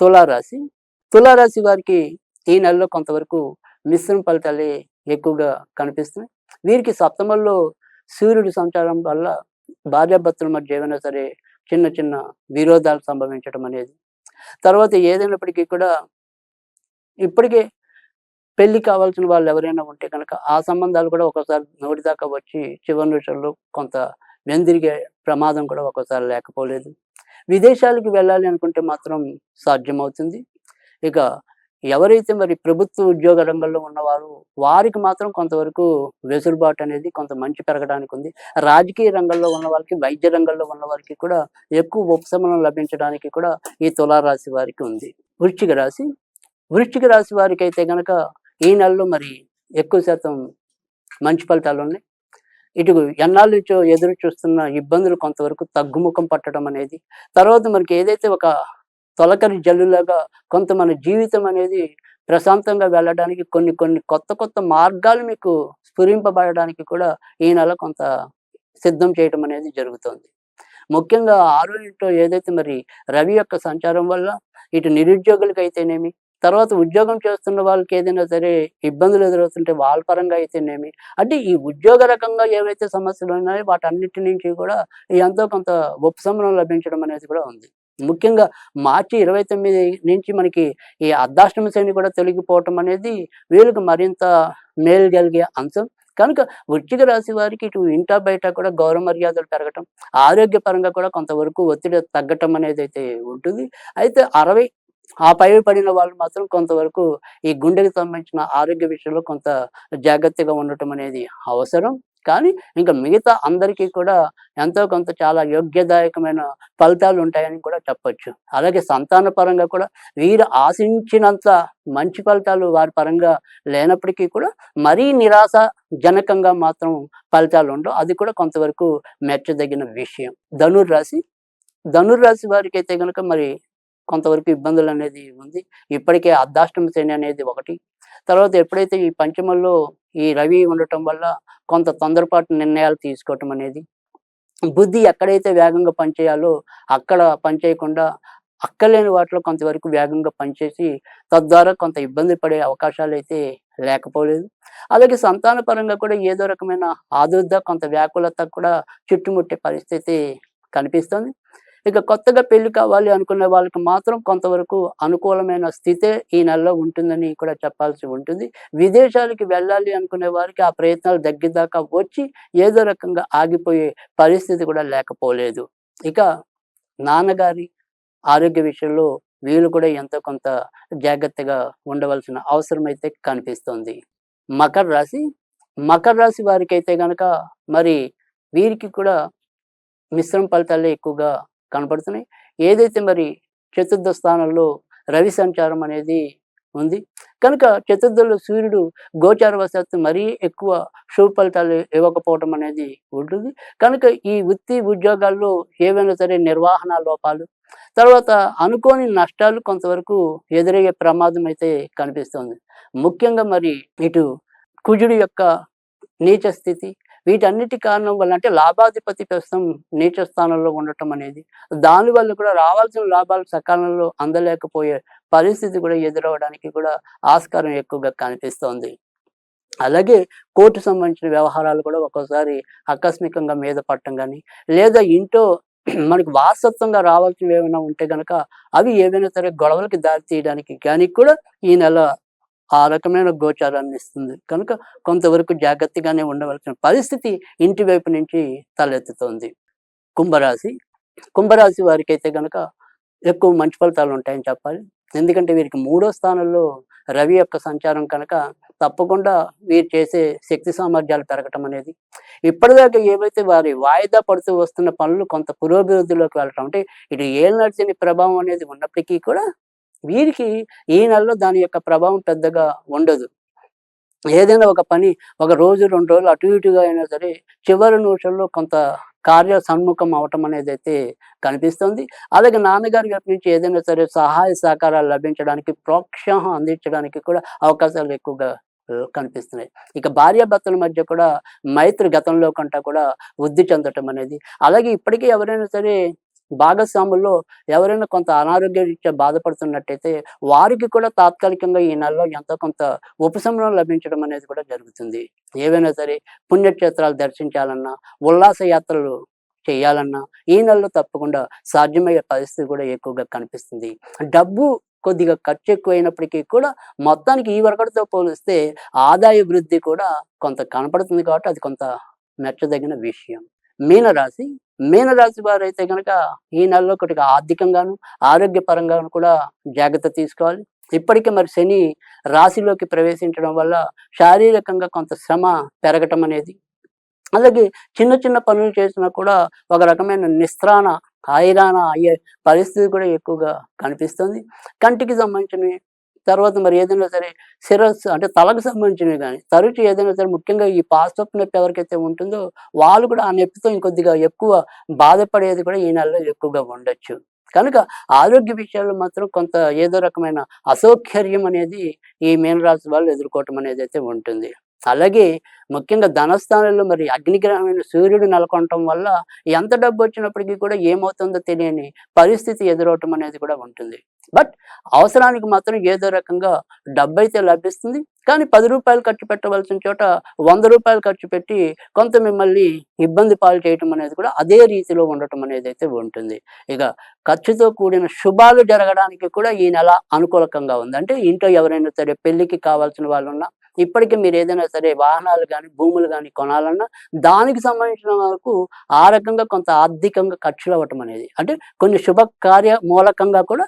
తులారాశి. తులారాశి వారికి ఈ నెలలో కొంతవరకు మిశ్రమ ఫలితాలే ఎక్కువగా కనిపిస్తున్నాయి. వీరికి సప్తమంలో సూర్యుడి సంచారం వల్ల భార్యాభర్తల మధ్య ఏమైనా సరే చిన్న చిన్న విరోధాలు సంభవించడం అనేది. తర్వాత ఏదైనప్పటికీ కూడా ఇప్పటికే పెళ్ళి కావాల్సిన వాళ్ళు ఎవరైనా ఉంటే కనుక ఆ సంబంధాలు కూడా ఒకసారి నోటి దాకా వచ్చి చివరి నిమిషంలో కొంత వెందిరిగే ప్రమాదం కూడా ఒకసారి లేకపోలేదు. విదేశాలకు వెళ్ళాలి అనుకుంటే మాత్రం సాధ్యమవుతుంది. ఇక ఎవరైతే మరి ప్రభుత్వ ఉద్యోగ రంగంలో ఉన్నవారు వారికి మాత్రం కొంతవరకు వెసులుబాటు అనేది కొంత మంచి పెరగడానికి ఉంది. రాజకీయ రంగంలో ఉన్న వాళ్ళకి వైద్య రంగంలో ఉన్న వారికి కూడా ఎక్కువ ఉపశమనం లభించడానికి కూడా ఈ తులారాశి వారికి ఉంది. వృశ్చిక రాశి వృశ్చిక రాశి వారికి అయితే గనక ఈ నెలలో మరి ఎక్కువ శాతం మంచి ఫలితాలు ఉన్నాయి. ఇటు ఎన్నాళ్ళ నుంచో ఎదురు చూస్తున్న ఇబ్బందులు కొంతవరకు తగ్గుముఖం పట్టడం అనేది తర్వాత మనకి ఏదైతే ఒక తొలకరి జల్లులాగా కొంత మన జీవితం అనేది ప్రశాంతంగా వెళ్ళడానికి కొన్ని కొన్ని కొత్త కొత్త మార్గాలు మీకు స్ఫురింపబడడానికి కూడా ఈ నెల కొంత సిద్ధం చేయడం అనేది జరుగుతుంది. ముఖ్యంగా ఆరో ఇంట్లో ఏదైతే మరి రవి యొక్క సంచారం వల్ల ఇటు నిరుద్యోగులకి అయితేనేమి తర్వాత ఉద్యోగం చేస్తున్న వాళ్ళకి ఏదైనా సరే ఇబ్బందులు ఎదురవుతుంటే వాళ్ళ పరంగా అయితేనేమి? అంటే ఈ ఉద్యోగ రకంగా ఏవైతే సమస్యలు ఉన్నాయో వాటన్నిటి నుంచి కూడా ఎంతో కొంత ఉపశమనం లభించడం అనేది కూడా ఉంది. ముఖ్యంగా మార్చి ఇరవై తొమ్మిది నుంచి మనకి ఈ అర్ధాష్టమ శని కూడా తొలగిపోవటం అనేది వీళ్ళకి మరింత మేలు కలిగే అంశం. కనుక వృశ్చిక రాశి వారికి ఇటు ఇంటా బయట కూడా గౌరవ మర్యాదలు పెరగటం ఆరోగ్యపరంగా కూడా కొంతవరకు ఒత్తిడి తగ్గటం అనేది అయితే ఉంటుంది. అయితే అరవై ఆ పై పడిన వాళ్ళు మాత్రం కొంతవరకు ఈ గుండెకి సంబంధించిన ఆరోగ్య విషయంలో కొంత జాగ్రత్తగా ఉండటం అనేది అవసరం. కానీ ఇంకా మిగతా అందరికీ కూడా ఎంతో కొంత చాలా యోగ్యదాయకమైన ఫలితాలు ఉంటాయని కూడా చెప్పొచ్చు. అలాగే సంతాన పరంగా కూడా వీరు ఆశించినంత మంచి ఫలితాలు వారి పరంగా లేనప్పటికీ కూడా మరీ నిరాశ జనకంగా మాత్రం ఫలితాలు ఉండవు. అది కూడా కొంతవరకు మెచ్చదగిన విషయం. ధనుర్రాశి. ధనుర్రాశి వారికి అయితే కనుక మరి కొంతవరకు ఇబ్బందులు అనేది ఉంది. ఇప్పటికే అర్ధాష్టమ శని అనేది ఒకటి. తర్వాత ఎప్పుడైతే ఈ పంచమంలో ఈ రవి ఉండటం వల్ల కొంత తొందరపాటు నిర్ణయాలు తీసుకోవటం అనేది బుద్ధి ఎక్కడైతే వేగంగా పనిచేయాలో అక్కడ పనిచేయకుండా అక్కలేని వాటిలో కొంతవరకు వేగంగా పనిచేసి తద్వారా కొంత ఇబ్బంది పడే అవకాశాలు అయితే లేకపోలేదు. అలాగే సంతాన పరంగా కూడా ఏదో రకమైన ఆదుర్ద కొంత వ్యాకులత కూడా చుట్టుముట్టే పరిస్థితి కనిపిస్తుంది. ఇక కొత్తగా పెళ్ళి కావాలి అనుకునే వాళ్ళకి మాత్రం కొంతవరకు అనుకూలమైన స్థితే ఈ నెలలో ఉంటుందని కూడా చెప్పాల్సి ఉంటుంది. విదేశాలకి వెళ్ళాలి అనుకునే వారికి ఆ ప్రయత్నాలు దగ్గరదాకా వచ్చి ఏదో రకంగా ఆగిపోయే పరిస్థితి కూడా లేకపోలేదు. ఇక నాన్నగారి ఆరోగ్య విషయంలో వీళ్ళు కూడా ఎంతో కొంత జాగ్రత్తగా ఉండవలసిన అవసరం అయితే కనిపిస్తుంది. మకర రాశి మకర రాశి వారికి అయితే గనక మరి వీరికి కూడా మిశ్రమ ఫలితాలే ఎక్కువగా కనపడుతున్నాయి. ఏదైతే మరి చతుర్థ స్థానంలో రవి సంచారం అనేది ఉంది. కనుక చతుర్థంలో సూర్యుడు గోచార వశాత్తు మరీ ఎక్కువ శుభ ఫలితాలు ఇవ్వకపోవడం అనేది ఉంటుంది. కనుక ఈ వృత్తి ఉద్యోగాల్లో ఏవైనా సరే నిర్వహణ లోపాలు తర్వాత అనుకోని నష్టాలు కొంతవరకు ఎదురయ్యే ప్రమాదం అయితే కనిపిస్తుంది. ముఖ్యంగా మరి ఇటు కుజుడు యొక్క నీచ స్థితి వీటన్నిటి కారణం వల్ల అంటే లాభాధిపతి ప్రస్తుతం నీచ స్థానంలో ఉండటం అనేది. దానివల్ల కూడా రావాల్సిన లాభాలు సకాలంలో అందలేకపోయే పరిస్థితి కూడా ఎదురవడానికి కూడా ఆస్కారం ఎక్కువగా కనిపిస్తోంది. అలాగే కోర్టు సంబంధించిన వ్యవహారాలు కూడా ఒక్కోసారి ఆకస్మికంగా మీద పట్టడం కానీ లేదా ఇంట్లో మనకి వారసత్వంగా రావాల్సినవి ఏమైనా ఉంటే గనక అవి ఏవైనా సరే గొడవలకి దారి తీయడానికి కానీ కూడా ఈ నెల ఆ రకమైన గోచారాన్ని ఇస్తుంది. కనుక కొంతవరకు జాగ్రత్తగానే ఉండవలసిన పరిస్థితి ఇంటి వైపు నుంచి తలెత్తుతోంది. కుంభరాశి. కుంభరాశి వారికి అయితే గనక ఎక్కువ మంచి ఫలితాలు ఉంటాయని చెప్పాలి. ఎందుకంటే వీరికి మూడో స్థానంలో రవి యొక్క సంచారం కనుక తప్పకుండా వీరు చేసే శక్తి సామర్థ్యాలు పెరగటం అనేది. ఇప్పటిదాకా ఏవైతే వారి వాయిదా పడుతూ వస్తున్న పనులు కొంత పురోభివృద్ధిలోకి వెళ్ళటం అంటే ఇటు ఏళ్ళు నడిచిన ప్రభావం అనేది ఉన్నప్పటికీ కూడా వీరికి ఈ నెలలో దాని యొక్క ప్రభావం పెద్దగా ఉండదు. ఏదైనా ఒక పని ఒక రోజు రెండు రోజులు అటు ఇటుగా అయినా సరే చివరి నిమిషంలో కొంత కార్య సన్ముఖం అవటం అనేది అయితే కనిపిస్తుంది. అలాగే నాన్నగారి వైపు నుంచి ఏదైనా సరే సహాయ సహకారాలు లభించడానికి ప్రోత్సాహం అందించడానికి కూడా అవకాశాలు ఎక్కువగా కనిపిస్తున్నాయి. ఇక భార్యాభర్తల మధ్య కూడా మైత్రి గతంలో కంటే కూడా వృద్ధి చెందటం అనేది అలాగే ఇప్పటికీ ఎవరైనా సరే భాగస్వాముల్లో ఎవరైనా కొంత అనారోగ్య రీత్యా బాధపడుతున్నట్టయితే వారికి కూడా తాత్కాలికంగా ఈ నెలలో ఎంతో కొంత ఉపశమనం లభించడం అనేది కూడా జరుగుతుంది. ఏవైనా సరే పుణ్యక్షేత్రాలు దర్శించాలన్నా ఉల్లాస యాత్రలు చేయాలన్నా ఈ నెలలో తప్పకుండా సాధ్యమయ్యే పరిస్థితి కూడా ఎక్కువగా కనిపిస్తుంది. డబ్బు కొద్దిగా ఖర్చు ఎక్కువైనప్పటికీ కూడా మొత్తానికి ఈ వరకటితో పోలిస్తే ఆదాయ వృద్ధి కూడా కొంత కనపడుతుంది కాబట్టి అది కొంత మెచ్చదగిన విషయం. మీనరాశి మీనరాశి వారు అయితే కనుక ఈ నెలలో కొద్దిగా ఆర్థికంగాను ఆరోగ్యపరంగాను కూడా జాగ్రత్త తీసుకోవాలి. ఇప్పటికే మరి శని రాశిలోకి ప్రవేశించడం వల్ల శారీరకంగా కొంత శ్రమ పెరగటం అనేది అలాగే చిన్న చిన్న పనులు చేసినా కూడా ఒక రకమైన నిస్త్రాణ ఆయిరాణ అయ్యే పరిస్థితి కూడా ఎక్కువగా కనిపిస్తుంది. కంటికి సంబంధించిన తర్వాత మరి ఏదైనా సరే శిరస్సు అంటే తలకు సంబంధించినవి కానీ తరచు ఏదైనా సరే ముఖ్యంగా ఈ పాస్టప్ నొప్పి ఎవరికైతే ఉంటుందో వాళ్ళు కూడా ఆ నొప్పితో ఇంకొద్దిగా ఎక్కువ బాధపడేది కూడా ఈ నెలలో ఎక్కువగా ఉండొచ్చు. కనుక ఆరోగ్య విషయాల్లో మాత్రం కొంత ఏదో రకమైన అసౌకర్యం అనేది ఈ మీనరాశి వాళ్ళు ఎదుర్కోవటం అనేది అయితే ఉంటుంది. అలాగే ముఖ్యంగా ధనస్థానంలో మరి అగ్నిగ్రహమైన సూర్యుడు నెలకొనటం వల్ల ఎంత డబ్బు వచ్చినప్పటికీ కూడా ఏమవుతుందో తెలియని పరిస్థితి ఎదురవటం అనేది కూడా ఉంటుంది. బట్ అవసరానికి మాత్రం ఏదో రకంగా డబ్బు అయితే లభిస్తుంది. కానీ పది రూపాయలు ఖర్చు పెట్టవలసిన చోట వంద రూపాయలు ఖర్చు పెట్టి కొంత మిమ్మల్ని ఇబ్బంది పాలు చేయటం అనేది కూడా అదే రీతిలో ఉండటం అనేది అయితే ఉంటుంది. ఇక ఖర్చుతో కూడిన శుభాలు జరగడానికి కూడా ఈ నెల అనుకూలకంగా ఉంది. అంటే ఇంట్లో ఎవరైనా సరే పెళ్ళికి కావాల్సిన వాళ్ళు ఉన్నా ఇప్పటికీ మీరు ఏదైనా సరే వాహనాలు కానీ భూములు కానీ కొనాలన్నా దానికి సంబంధించిన వరకు ఆ రకంగా కొంత ఆర్థికంగా ఖర్చులు అవ్వటం అనేది. అంటే కొన్ని శుభ కార్య మూలకంగా కూడా